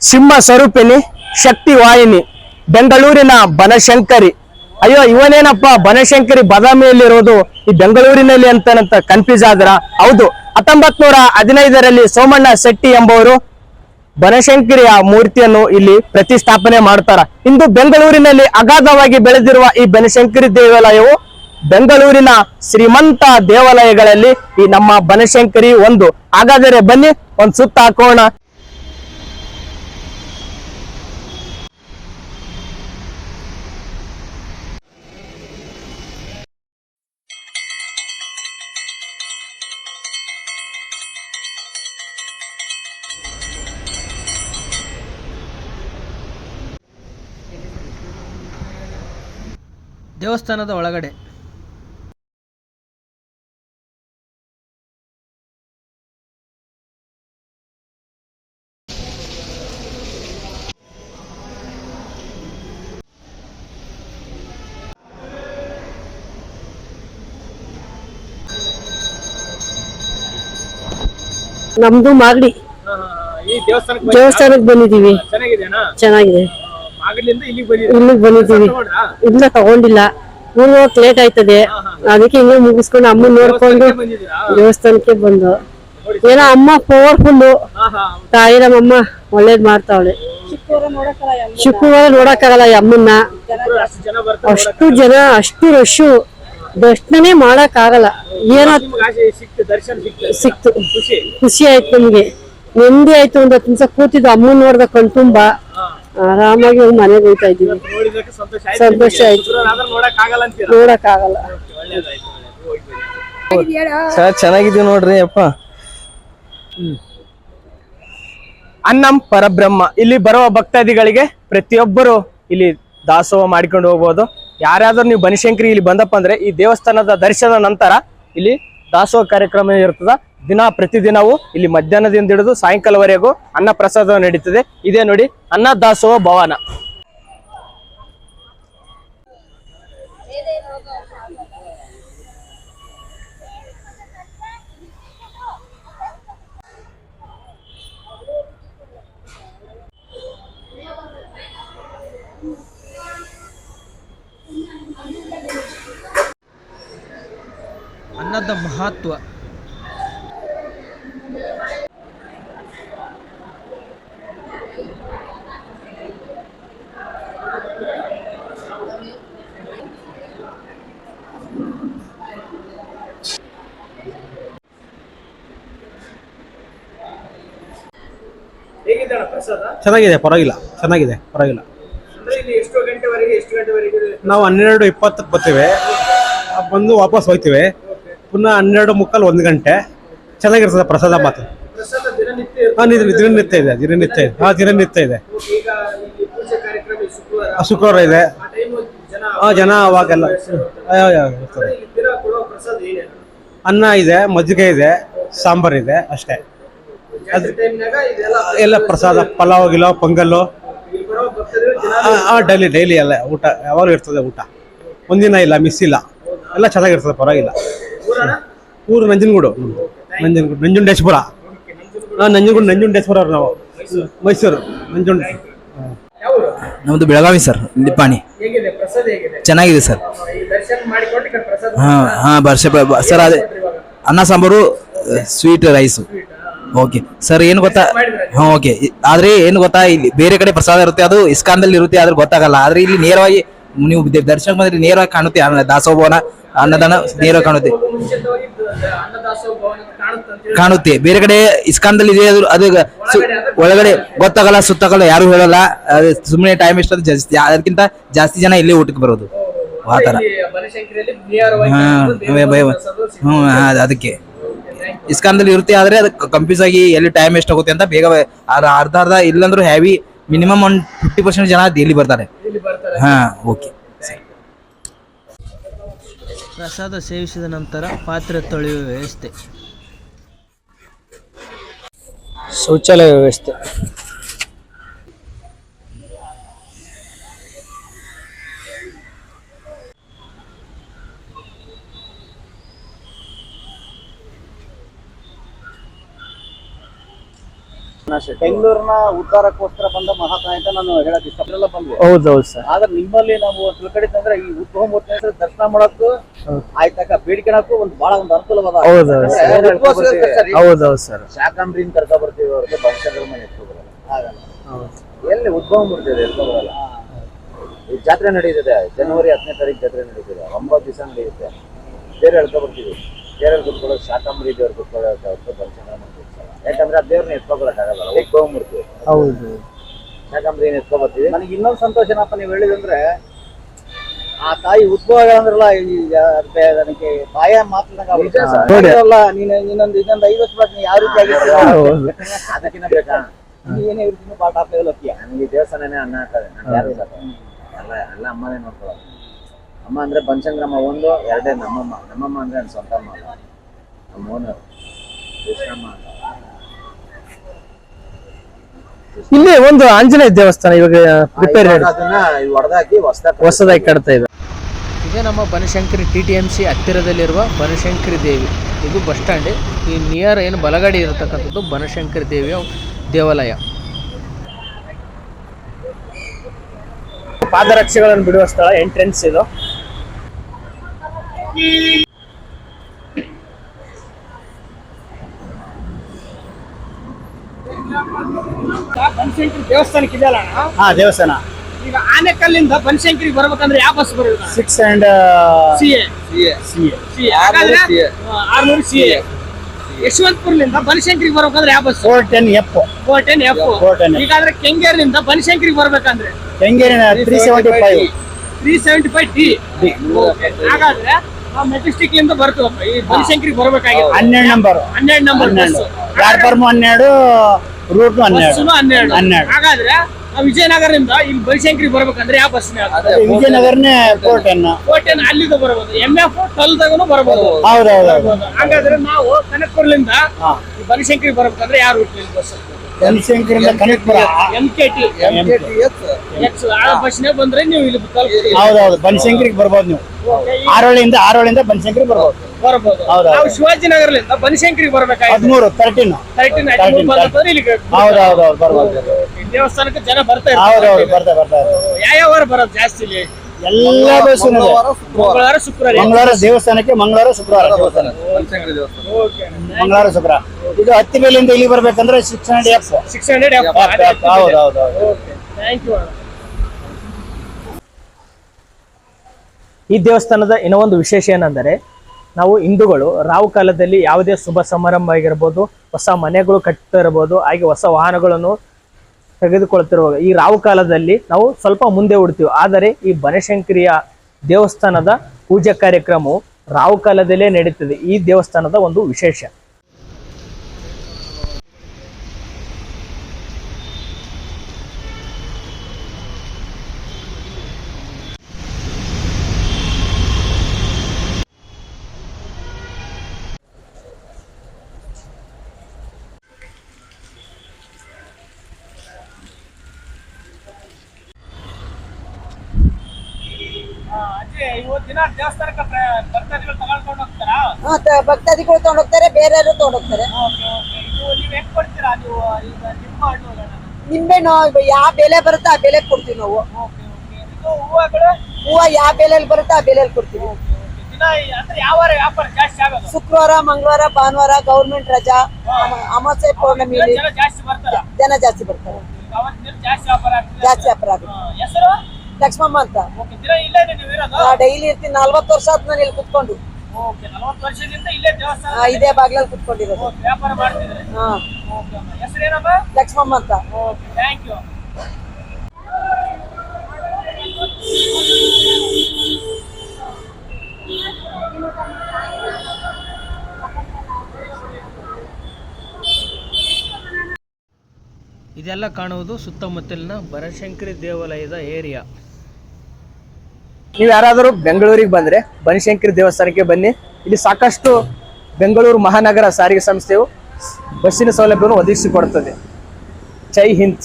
ಸಿಂಹ ಸ್ವರೂಪಿಣಿ, ಶಕ್ತಿ ವಾಹಿನಿ, ಬೆಂಗಳೂರಿನ ಬನಶಂಕರಿ. ಅಯ್ಯೋ, ಇವನೇನಪ್ಪ, ಬನಶಂಕರಿ ಬದಾಮಿಯಲ್ಲಿರೋದು ಈ ಬೆಂಗಳೂರಿನಲ್ಲಿ ಅಂತನಂತ ಕನ್ಫ್ಯೂಸ್ ಆದ್ರ? ಹೌದು ಹತ್ತೊಂಬತ್ ನೂರ ಹದಿನೈದರಲ್ಲಿ ಸೋಮಣ್ಣ ಶೆಟ್ಟಿ ಎಂಬವರು ಬನಶಂಕರಿಯ ಮೂರ್ತಿಯನ್ನು ಇಲ್ಲಿ ಪ್ರತಿಷ್ಠಾಪನೆ ಮಾಡ್ತಾರ. ಇಂದು ಬೆಂಗಳೂರಿನಲ್ಲಿ ಅಗಾಧವಾಗಿ ಬೆಳೆದಿರುವ ಈ ಬನಶಂಕರಿ ದೇವಾಲಯವು ಬೆಂಗಳೂರಿನ ಶ್ರೀಮಂತ ದೇವಾಲಯಗಳಲ್ಲಿ ಈ ನಮ್ಮ ಬನಶಂಕರಿ ಒಂದು. ಹಾಗಾದರೆ ಬನ್ನಿ, ಒಂದು ಸುತ್ತ ಹಾಕೋಣ. ದೇವಸ್ಥಾನದ ಒಳಗಡೆ. ನಮ್ದು ಮಾರ್ಲಿ ಈ ದೇವಸ್ಥಾನಕ್ಕೆ ಬಂದಿದೀವಿ ಚೆನ್ನಾಗಿದೆ. ಇಲ್ಲಿಗೆ ಬಂದಿದ್ದೀವಿ. ಇಲ್ಲ ತಗೊಂಡಿಲ್ಲ. ಊರ್ ಹೋಗಕ್ ಲೇಟ್ ಆಯ್ತದೆ. ಅದಕ್ಕೆ ಹಿಂಗೆ ಮುಗಿಸ್ಕೊಂಡು ಅಮ್ಮ ನೋಡ್ಕೊಂಡು ದೇವಸ್ಥಾನಕ್ಕೆ ಬಂದು. ಏನೋ ಅಮ್ಮ ಪವರ್ಫುಲ್ ತಾಯಿ ನಮ್ಮಮ್ಮ ಒಳ್ಳೇದ್ ಮಾಡ್ತಾವಳೆ. ಶುಕ್ರವಾರ ನೋಡಕ್ಕಾಗಲ್ಲ ಈ ಅಮ್ಮನ್ನ? ಜನ ಬರ್ತಾರೆ ಅಷ್ಟು ಜನ ಅಷ್ಟು ರಶು ದರ್ಶನನೇ ಮಾಡಕ್ ಆಗಲ್ಲ ಏನೋ ಸಿಕ್ತು ದರ್ಶನ ಸಿಕ್ತು. ಸಿಕ್ತು. ಖುಷಿ. ಖುಷಿ ಆಯ್ತು ನಮ್ಗೆ. ನೆಮ್ಮದಿ ಆಯ್ತು ಒಂದ್ ಹತ್ತು ನಿಮಿಷ ಕೂತಿದ್ದು ಅಮ್ಮನ್ ನೋಡ್ದ ಕಣ್ತುಂಬ. ಆರಾಮಾಗಿ ಹೋಗಿ ಮನೆಗೆ ಹೋಗ್ತಾ ಇದೀವಿ ಸಂತೋಷ ಆಯ್ತು ಸಂತೋಷ ಆಯ್ತು. ಆದ್ರೆ ನೋಡಕ್ ಆಗಲ್ಲ ಅಂತೀರ? ನೋಡಕ್ ಆಗಲ್ಲ ಸರ್ ಚೆನ್ನಾಗಿದ್ದೀವಿ ನೋಡ್ರಿ ಅಪ್ಪ. ಅನ್ನಂ ಪರಬ್ರಹ್ಮ. ಇಲ್ಲಿ ಬರುವ ಭಕ್ತಾದಿಗಳಿಗೆ ಪ್ರತಿಯೊಬ್ಬರು ಇಲ್ಲಿ ದಾಸೋಹ ಮಾಡಿಕೊಂಡು ಹೋಗ್ಬೋದು. ಯಾರಾದ್ರೂ ನೀವು ಬನಿಶಂಕರಿ ಇಲ್ಲಿ ಬಂದಪ್ಪ ಅಂದ್ರೆ ಈ ದೇವಸ್ಥಾನದ ದರ್ಶನ ನಂತರ ಇಲ್ಲಿ ದಾಸೋಹ ಕಾರ್ಯಕ್ರಮ ಇರ್ತದ. ದಿನ ಪ್ರತಿದಿನವೂ ಇಲ್ಲಿ ಮಧ್ಯಾಹ್ನದಿಂದ ಹಿಡಿದು ಸಾಯಂಕಾಲವರೆಗೂ ಅನ್ನ ಪ್ರಸಾದ ನಡೀತದೆ. ಇದೇ ನೋಡಿ, ಅನ್ನ ದಾಸೋಹ ಭವನ. ಅನ್ನದ ಮಹತ್ವ ಹೇಗಿದ್ದಾಳ ಪ್ರಸಾದ ಚೆನ್ನಾಗಿದೆ, ಪರವಾಗಿಲ್ಲ ಚೆನ್ನಾಗಿದೆ, ಪರವಾಗಿಲ್ಲ. ನಾವು ಹನ್ನೆರಡು ಇಪ್ಪತ್ತಕ್ಕೆ ಬರ್ತೀವಿ. ಬಂದು ವಾಪಸ್ ಹೋಗ್ತೀವಿ. ಪುನಃ ಹನ್ನೆರಡು ಮುಕ್ಕಲ್ ಒಂದು ಗಂಟೆ. ಚೆನ್ನಾಗಿರ್ತದೆ ಪ್ರಸಾದ ಮಾತು ಹಾಂ ದಿನನಿತ್ಯ ಇದೆ ದಿನನಿತ್ಯ ಇದೆ. ಹಾಂ, ದಿನನಿತ್ಯ ಇದೆ. ಶುಕ್ರವಾರ ಇದೆ. ಹಾಂ ಜನ ಅವಾಗೆಲ್ಲ ಅನ್ನ ಇದೆ, ಮಜ್ಜಿಗೆ ಇದೆ, ಸಾಂಬಾರ್ ಇದೆ, ಅಷ್ಟೇ. ಎಲ್ಲ ಪ್ರಸಾದ ಪಲಾವ್ ಗಿಲಾವ್ ಪೊಂಗಲ್ಲು. ಹಾಂ ಡೈಲಿ ಡೈಲಿ ಎಲ್ಲ ಊಟ ಯಾವಾಗಲೂ ಇರ್ತದೆ ಊಟ. ಒಂದಿನ ಇಲ್ಲ ಮಿಸ್ ಇಲ್ಲ. ಎಲ್ಲ ಚೆನ್ನಾಗಿರ್ತದೆ ಪರವಾಗಿಲ್ಲ. ಊರು ನಂಜನಗೂಡು. ನಂಜನಗೂಡು ನಂಜುಂಡೇಶ್ವರ. ಹಾಂ ನಂಜನಗೂಡು ನಂಜುಂಡೇಶ್ವರ ಅವ್ರು ನಾವು. ಮೈಸೂರು ನಂಜುಂಡ. ನಮ್ಮದು ಬೆಳಗಾವಿ ಸರ್ ನಿಪ್ಪಾಣಿ ಹೇಗಿದೆ ಪ್ರಸಾದ ಹೇಗಿದೆ? ಚೆನ್ನಾಗಿದೆ ಸರ್. ದರ್ಶನ ಮಾಡಿಕೊಂಡು ಪ್ರಸಾದ? ಹಾಂ ಹಾಂ ಬರ್ಷ ಸರ್ ಅದೇ ಅನ್ನ sambar sweet rice okay sir ಏನು ಗೊತ್ತಾ? ಹಾಂ ಓಕೆ ಆದರೆ ಏನು ಗೊತ್ತಾ ಇಲ್ಲಿ ಬೇರೆ ಕಡೆ ಪ್ರಸಾದ ಇರುತ್ತೆ ಅದು ಇಸ್ಕಾನ್ದಲ್ಲಿ ಇರುತ್ತೆ ಆದ್ರೆ ಗೊತ್ತಾಗಲ್ಲ. ಆದರೆ ಇಲ್ಲಿ ನೇರವಾಗಿ ನೀವು ದರ್ಶನ ದರ್ಶನಕ್ಕೆ ಬಂದ್ರೆ ನೇರವಾಗಿ ಕಾಣುತ್ತೆ ಅನ್ನ ದಾಸೋಭವನ ಅನ್ನದಾನ ನೇರವಾಗಿ ಕಾಣುತ್ತೆ. ಕಾಣುತ್ತೆ. ಬೇರೆ ಕಡೆ ಇಸ್ಕಾನ್ದಲ್ಲಿ ಇದೆ ಅದು ಅದು ಒಳಗಡೆ ಗೊತ್ತಾಗಲ್ಲ ಸುತ್ತಾಗಲ್ಲ ಯಾರು ಹೇಳಲ್ಲ. ಅದು ಸುಮ್ಮನೆ ಟೈಮ್ ಎಷ್ಟು ಜಾಸ್ತಿ ಅದಕ್ಕಿಂತ ಜಾಸ್ತಿ ಜನ ಇಲ್ಲಿ ಊಟಕ್ಕೆ ಬರೋದು. ಆ ಥರ. ಹ್ಞೂ ಅದ್- ಅದಕ್ಕೆ. ಇಸ್ಕಾನ್ದಲ್ಲಿ ಇರುತ್ತೆ ಆದ್ರೆ ಅದಕ್ಕೆ ಕನ್ಫ್ಯೂಸ್ ಆಗಿ ಎಲ್ಲಿ ಟೈಮ್ ಎಷ್ಟು ಆಗುತ್ತೆ ಅಂತ ಬೇಗ ಅರ್ಧ ಅರ್ಧ ಇಲ್ಲಂದ್ರೂ ಹೆವಿ ಮಿನಿಮಮ್ ಒಂದು ಫಿಫ್ಟಿ ಪರ್ಸೆಂಟ್ ಜನ ಡೈಲಿ ಬರ್ತಾರೆ. ಇಲ್ಲಿ ಬರ್ತಾರೆ. ಹಾ ಓಕೆ ಪ್ರಸಾದ ಸೇವಿಸಿದ ನಂತರ ಪಾತ್ರೆ ತೊಳೆಯುವ ವ್ಯವಸ್ಥೆ. ಶೌಚಾಲಯ ವ್ಯವಸ್ಥೆ. ಬೆಂಗಳೂರಿನ ಉದ್ಧಾರಕ್ಕೋಸ್ಕರ ಬಂದ ಮಹಾತ್ಮ ಅಂತ ನಾನು ಹೇಳಕ್ ಇಷ್ಟಪಡಲ್ಲ ಬಂದ್ವಿ ಹೌದೌದು ಸರ್. ಆದ್ರೆ ನಿಮ್ಮಲ್ಲಿ ನಾವು ತಿಳ್ಕೊಂಡಿದ್ದಂದ್ರೆ ಈ ಉದ್ಭವ ಮೂರ್ತಿ ದರ್ಶನ ಮಾಡಕ್ಕೂ ಆಯ್ತಾಕ ಬೇಡಿಕೆನಕ್ಕೂ ಒಂದು ಬಹಳ ಒಂದು ಅನುಕೂಲವಾದ ಹೌದೌದು ಸರ್. ಶಾಕಂಬ್ರಿನ ಕರ್ಕ ಬರ್ತೀವಿ ಅವ್ರಿಗೆ ಮನೆ ಬರಲ್ಲ. ಎಲ್ಲಿ ಉದ್ಭವ ಮೂರ್ತಿ ಇದೆ ಈ ಜಾತ್ರೆ ನಡೀತದೆ ಜನವರಿ ಹತ್ತನೇ ತಾರೀಕು ಜಾತ್ರೆ ನಡೀತದೆ ಒಂಬತ್ತು ದಿವಸ ನಡೆಯುತ್ತೆ. ಬೇರೆ ಹೇಳ್ಕೊ ಬರ್ತೀವಿ. ಬೇರೆ ಕುತ್ಕೊಳ್ಳೋದು ಶಾಕಾಂಬರಿ ದೇವ್ರು ಕುತ್ಕೊಳ್ಳೋದು ಮನೆ ಕೂತ್ಕೊಳ್ಳಲ್ಲ. ಯಾಕಂದ್ರೆ ಆ ದೇವ್ರನ್ನ ಎತ್ಕೊಬರಕ್ಕಾಗಲ್ಲ ಉದ್ಭವ ಮೂರ್ತಿ ಹೌದು. ಯಾಕಂದ್ರೆ ಏನ್ ಎತ್ಕೊ ಬರ್ತೀವಿ ನನಗೆ ಇನ್ನೊಂದು ಸಂತೋಷ ಏನಪ್ಪ ನೀವು ಹೇಳಿದಂದ್ರೆ ಆ ತಾಯಿ ಉದ್ಭವಗಳಂದ್ರಲ್ಲ ಅಂದ್ರಲ್ಲ ಅದಕ್ಕೆ ನನಗೆ ಬಾಯ ಮಾತಾಡಲ್ಲ ನೀನು ಇನ್ನೊಂದು ಇನ್ನೊಂದು ಐದು ವರ್ಷ ನೀ ಯಾವ ರೀತಿ ಆಗಿರ್ತೀರ ಹೌದು. ಅದಕ್ಕಿಂತ ಬೇಕಾ? ಏನೇ ಇರ್ತೀನಿ ಪಾಠ ಟಾಪ್ ಲೆವೆಲ್ ಹೋಗ್ತೀಯ ನನಗೆ ದೇವಸ್ಥಾನನೇ ಅನ್ನ ಹಾಕದೆ ನಾನು ಯಾರು ಇಲ್ಲ. ಎಲ್ಲ ಎಲ್ಲ ಅಮ್ಮನೇ ನೋಡ್ಕೊಳ್ಳೋದು. ಅಮ್ಮ ಅಂದ್ರೆ ಪಂಚಂಗ್ರಮ್ಮ ಒಂದು ಎರಡೇ ನಮ್ಮಮ್ಮ. ನಮ್ಮಮ್ಮ ಅಂದ್ರೆ ನನ್ನ ಸ್ವಂತ ಅಮ್ಮ. ಅಲ್ಲ. ನಮ್ಮ ಓನರ್ ಕೃಷ್ಣಮ್ಮ ಅಂತ. ಇಲ್ಲಿ ಒಂದು ಆಂಜನೇಯ ದೇವಸ್ಥಾನ ಇವಾಗ ಹೊಸದಾಗಿ ಹೊಸದಾಗಿ ಕಟ್ತಾ ಇದೆ. ಇದೇ ನಮ್ಮ Banashankari T T M C ಹತ್ತಿರದಲ್ಲಿರುವ Banashankari ದೇವಿ. ಇದು ಬಸ್ ಸ್ಟ್ಯಾಂಡ್. ಈ ನಿಯರ್ ಏನು ಬಲಗಡೆ ಇರತಕ್ಕಂಥದ್ದು ಬನಶಂಕರಿ ದೇವಿಯ ದೇವಾಲಯ. ಪಾದರಕ್ಷೆಗಳನ್ನು ಬಿಡುವ ಸ್ಥಳ ಎಂಟ್ರೆನ್ಸ್ ಇದು. ಬನಶಂಕರಿ ದೇವಸ್ಥಾನಕ್ಕೆ ಇದೆಯಲ್ಲ ಅಣ್ಣ? ಹಾ ದೇವಸ್ಥಾನ. ಈಗ ಆನೆಕಲ್ಲಿಂದ ಬನಶಂಕರಿಗೆ ಬರ್ಬೇಕಂದ್ರೆ ಯಾವ ಬಸ್ ಬರುತ್ತೆ six and C A. C A. ಹಾಗಾದ್ರೆ ಆರ್ನೂರು ಸಿ ಎ. ಯಶವಂತಪುರ್ಲಿಂದ ಬನಶಂಕರಿಗೆ ಬರ್ಬೇಕಂದ್ರೆ ಯಾವ bus? Four ten F four ten F four ten ಈಗಾದ್ರೆ ಕೆಂಗೇರಿನಿಂದ ಬನಶಂಕರಿಗೆ ಬರ್ಬೇಕಂದ್ರೆ? ಕೆಂಗೇರಿನ three seventy five three seventy five D ಹಾಗಾದ್ರೆ ಮೆಜೆಸ್ಟಿಕ್ ಇಂದ ಬರ್ತು ಈ ಬನಶಂಕರಿಗೆ ಬರ್ಬೇಕಾಗಿತ್ತು ಹನ್ನೆರಡು ನಂಬರ್ ಹನ್ನೆರಡು ನಂಬರ್ ಪ್ಲಾಟ್ಫಾರ್ಮ್ ಹನ್ನೆರಡು ರೂಟ್ ಹನ್ನೆರಡು. ಹನ್ನೆರಡು. ಹನ್ನೆರಡು. ಹಾಗಾದ್ರೆ ನಾವು ವಿಜಯನಗರದಿಂದ ಇಲ್ಲಿ ಬನಶಂಕರಿಗೆ ಬರ್ಬೇಕಂದ್ರೆ ಯಾವ ಬಸ್ ವಿಜಯನಗರನೇ ಕೋಟೆನ ಅಲ್ಲಿಂದ ಬರಬಹುದು ಎಂ ಎಫ್ ಟಲ್ದಾಗನು ಬರಬಹುದು ಹೌದು. ಹಾಗಾದ್ರೆ ನಾವು ಕನಕಪುರದಿಂದ ಈ ಬನಶಂಕರಿ ಬರ್ಬೇಕಂದ್ರೆ ಯಾರು bus ಬನಶಂಕರಿಂದ Kanakapura M K T M K T ಬಸ್ನೇ ಬಂದ್ರೆ ನೀವು ಇಲ್ಲಿ ತಲುಪ್ತೀರಿ. ಹೌದು ಹೌದು ಬನಶಂಕರಿಗೆ ಬರ್ಬೋದು ನೀವು. ಆರೋಳಿಯಿಂದ ಆರೋಳಿಂದ ಬನಶಂಕರಿಗೆ ಬರ್ಬೋದು. ಬರ್ಬೋದು. ಹೌದು, ನಾವು. ಶಿವಾಜಿನಗರದಿಂದ ಬನಶಂಕರಿಗೆ ಬರ್ಬೇಕಾಯ್ತು. ಹದಿಮೂರು ತರ್ಟೀನ್ ಥರ್ಟಿನ್ Thirteen, ಬಂದ್ರೆ ಇಲ್ಲಿಗೆ ಹೌದು ಹೌದು ಹೌದು ಬರ್ಬೋದು. ದೇವಸ್ಥಾನಕ್ಕೆ ಜನ ಬರ್ತಾ ಹೌದು ಹೌದು ಇರ್ತಾರೆ ಬರ್ತಾ ಬರ್ತಾ ಯಾವ ವಾರ ಬರೋದು ಜಾಸ್ತಿ ಇಲ್ಲಿ? ಎಲ್ಲ ಬಸ್ಸು ಮಂಗಳವಾರ ಶುಕ್ರವಾರ. ಮಂಗಳವಾರ ದೇವಸ್ಥಾನಕ್ಕೆ ಮಂಗಳವಾರ ಶುಕ್ರವಾರ. ದೇವಸ್ಥಾನ ಮಂಗಳವಾರ ಶುಕ್ರವಾರ ಇದು ಹತ್ತಿ ಮೇಲಿಂದ ಇಲ್ಲಿ ಬರ್ಬೇಕಂದ್ರೆ six hundred F. Six hundred ಹೌದು ಹೌದು ಹೌದು ಥ್ಯಾಂಕ್ ಯು ಈ ದೇವಸ್ಥಾನದ ಇನ್ನೂ ಒಂದು ವಿಶೇಷ ಏನಂದರೆ, ನಾವು ಹಿಂದೂಗಳು ರಾವು ಕಾಲದಲ್ಲಿ ಯಾವುದೇ ಶುಭ ಸಮಾರಂಭ ಆಗಿರ್ಬೋದು ಹೊಸ ಮನೆಗಳು ಕಟ್ತಾ ಇರ್ಬೋದು, ಹಾಗೆ ಹೊಸ ವಾಹನಗಳನ್ನು ತೆಗೆದುಕೊಳ್ತಿರುವಾಗ, ಈ ರಾವು ಕಾಲದಲ್ಲಿ ನಾವು ಸ್ವಲ್ಪ ಮುಂದೆ ಉಡ್ತೀವಿ. ಆದರೆ ಈ ಬನಶಂಕರಿಯ ದೇವಸ್ಥಾನದ ಪೂಜಾ ಕಾರ್ಯಕ್ರಮವು ರಾವು ಕಾಲದಲ್ಲೇ ನಡೀತದೆ. ಈ ದೇವಸ್ಥಾನದ ಒಂದು ವಿಶೇಷ ಇವತ್ತು ದಿನ ದೇವಸ್ಥಾನಕ್ಕೆ ಭಕ್ತಾದಿಗಳು ತಗೊಂಡೋಗ್ತಾರೆ ಬೇರೆಯವರು ತಗೊಂಡೋಗ್ತಾರೆ. ನಿಂಬೆ ನೀವು ಯಾವ ಬೆಲೆ ಬರುತ್ತೆ ಆ ಬೆಲೆ ಕೊಡ್ತೀವಿ ನಾವು. ಹೂವ ಯಾವ ಬೆಲೆಯಲ್ಲಿ ಬರುತ್ತೆ ಆ ಬೆಲೆಯಲ್ಲಿ ಕೊಡ್ತೀವಿ. ಶುಕ್ರವಾರ ಮಂಗಳವಾರ ಭಾನುವಾರ ಗೌರ್ಮೆಂಟ್ ರಜಾ ಅಮಾವಾಸ್ಯ ಪೌರ್ಣಮಿ ಜನ ಜಾಸ್ತಿ ಬರ್ತಾರ? ಜಾಸ್ತಿ ವ್ಯಾಪಾರ ಆಗುತ್ತೆ ಹೆಸರು? ಲಕ್ಷ್ಮಮ್ಮ ಅಂತ. ಇರೋದು ಡೈಲಿ ಇರ್ತೀನಿ. ನಲ್ವತ್ತು ವರ್ಷ ಆಯ್ತು ನಾನು ಇಲ್ಲಿ ಕುತ್ಕೊಂಡು. ಓಕೆ ನಲವತ್ತು ವರ್ಷದಿಂದ ಇಲ್ಲೇ ದೇವಸ್ಥಾನ ಆ, ಇದೇ ಬಾಗ್ಲಲ್ಲಿ ಕುತ್ಕೊಂಡಿರೋದು. ಓಕೆ, ವ್ಯಾಪಾರ ಮಾಡ್ತಿದ್ರೆ ಹಾ. ಓಕೆ ಅಮ್ಮ. ಹೆಸರೇನಮ್ಮ? ಲಕ್ಷ್ಮಮ್ಮ ಅಂತ. ಓಕೆ ಥ್ಯಾಂಕ್ ಯು ಇದೆಲ್ಲ ಕಾಣುವುದು ಸುತ್ತಮುತ್ತಲಿನ ಬನಶಂಕರಿ ದೇವಾಲಯದ ಏರಿಯಾ ನೀವು ಯಾರಾದರೂ ಬೆಂಗಳೂರಿಗೆ ಬಂದ್ರೆ ಬನಶಂಕರಿ ದೇವಸ್ಥಾನಕ್ಕೆ ಬನ್ನಿ. ಇಲ್ಲಿ ಸಾಕಷ್ಟು ಬೆಂಗಳೂರು ಮಹಾನಗರ ಸಾರಿಗೆ ಸಂಸ್ಥೆಯು ಬಸ್ಸಿನ ಸೌಲಭ್ಯವನ್ನು ಒದಗಿಸಿಕೊಡುತ್ತದೆ ಜೈ ಹಿಂದ್.